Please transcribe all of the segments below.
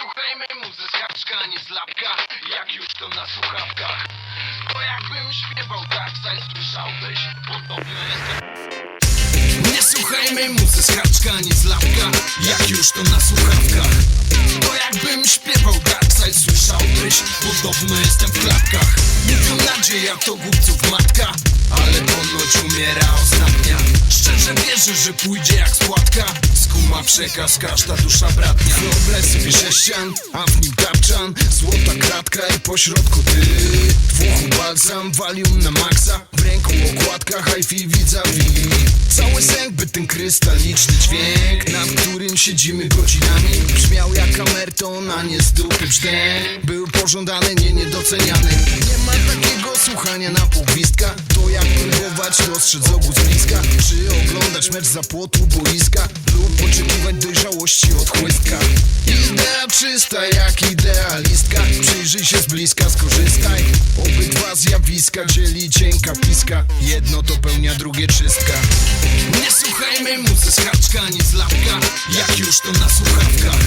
słuchajmy muzy z haczka, nie z lapka Jak już to na słuchawkach. To jakbym śpiewał tak, zaś słyszałbyś Podobno jestem Nie słuchajmy muzy z haczka, nie z lapka Jak już to na słuchawkach. To jakbym śpiewał tak, zaś słyszałbyś Podobno jestem w klapkach. Mówią nadzieja to głupców matka Ale ponoć umiera ostatnia Że pójdzie jak spłatka Skuma przekaz, każda dusza bratnia. Wyobraź sobie sześcian, a w nim tapczan. Złota kratka i pośrodku ty. Uchu balsam, valium na maksa. W ręku okładka, hi-fi vis-a-vis Cały sęk, ten krystaliczny dźwięk Nad którym siedzimy godzinami Brzmiał jak kamerton, a nie z dupy Był pożądany, nie niedoceniany. Nie ma takiego słuchania na półgwistka To jak próbować dostrzec ogół z bliska. Czy oglądać mecz za płotu boiska. Lub oczekiwać dojrzałości od chłystka Idea czysta jak idealistka. Przyjrzyj się z bliska, skorzystaj. Obydwa zjawiska dzieli cienka piska. Jedno to pełnia, drugie czystka. Nie słuchajmy muzy z haczka, nie z lapka. Jak już to na słuchawkach.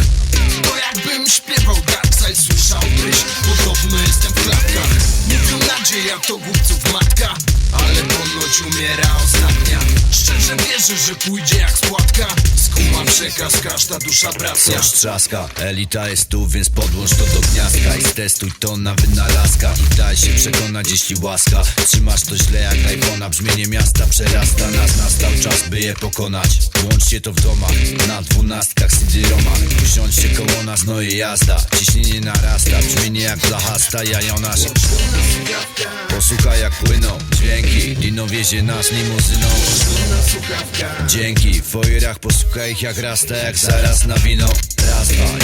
To jakbym śpiewał Darkside, wierzę, że pójdzie jak spłatka Skuma przekaz, każda dusza bratnia. Coś trzaska, elita jest tu, więc podłącz to do gniazdka. I stestuj to na wynalazkach I daj się przekonać, jeśli łaska. Trzymasz to źle jak iPhone'a Brzmienie miasta przerasta. Nas Nastał czas, by je pokonać. Łączcie to w domach, na dwunastkach CD-romach Usiądźcie koło nas, no i jazda. Ciśnienie narasta, brzmienie jak blachasta Jajonasz. Posłuchaj jak płyną dźwięki. Dino wiezie nas limuzyną. Dzięki, w fojerach posłuchaj ich jak rasta Jak zaraz na wino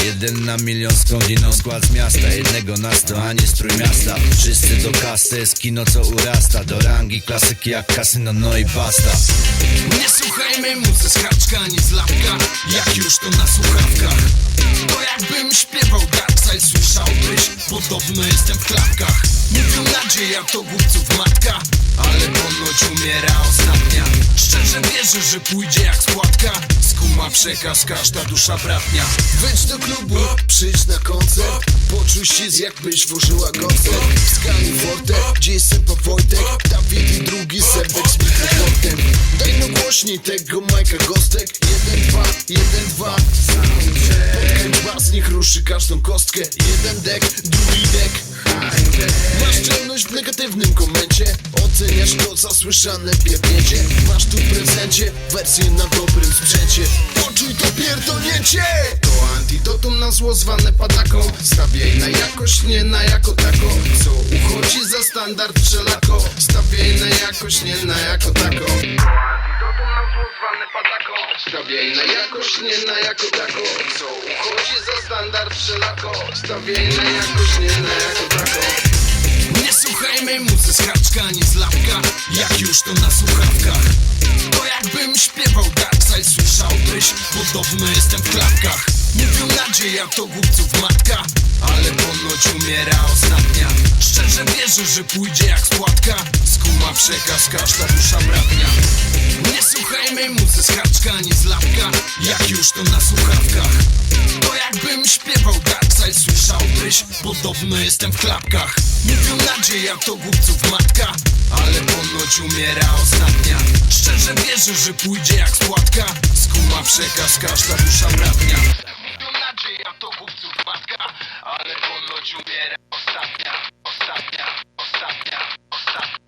Jeden na milion skądiną Skład z miasta, jednego na sto, a nie strój miasta. Wszyscy do kasy, jest kino co urasta. Do rangi klasyki jak kasyno, no i basta. Nie słuchajmy muzy z haczka, nie z lapka. Jak już to na słuchawkach. To jakbym śpiewał Darkside, słyszałbyś Podobno jestem w klapkach. Mówią nadzieja to głupców matka Ale ponoć umiera ostatnia. Szczerze wierzę, że pójdzie jak spłatka Skuma przekaz, każda dusza bratnia. Wejdź do klubu, przyjdź na koncert. Poczuj się jakbyś włożyła koncert. W skali Forte, gdzie jest Sepa Wojtek? Dawid i drugi Sebek z mikrofonem. Daj no głośniej tego Majka Gostek Jeden, dwa, jeden, dwa Podkręć bas, niech ruszy każdą kostkę. Jeden dek, drugi dek. Masz czelność w negatywnym komencie. Oceniasz to zasłyszane pierdnięcie Masz tu w prezencie wersję na dobrym sprzęcie zło zwane padaką Stawiaj na jakość, nie na jako tako. Co uchodzi za standard wszelako? Stawiaj na jakość, nie na jako tako. Stawiaj na jakość, nie na jako tako. Co uchodzi za standard wszelako? Stawiaj na jakość, nie na jako tako. Nie słuchajmy muzy z haczka, nie z lapka. Jak już to na słuchawkach? To jakbym śpiewał Darkside, słyszałbyś. Podobno jestem w klapkach Mówią nadzieja to głupców matka Ale ponoć umiera ostatnia. Szczerze wierzę, że pójdzie jak spłatka. Skuma przekaz, każda dusza bratnia Nie słuchajmy muzy z haczka, nie z lapka. Jak już to na słuchawkach. To jakbym śpiewał Darkside, słyszałbyś. Podobno jestem w klapkach. Mówią nadzieja to głupców matka Ale ponoć umiera ostatnia. Szczerze wierzę, że pójdzie jak spłatka. Skuma przekaz, każda dusza bratnia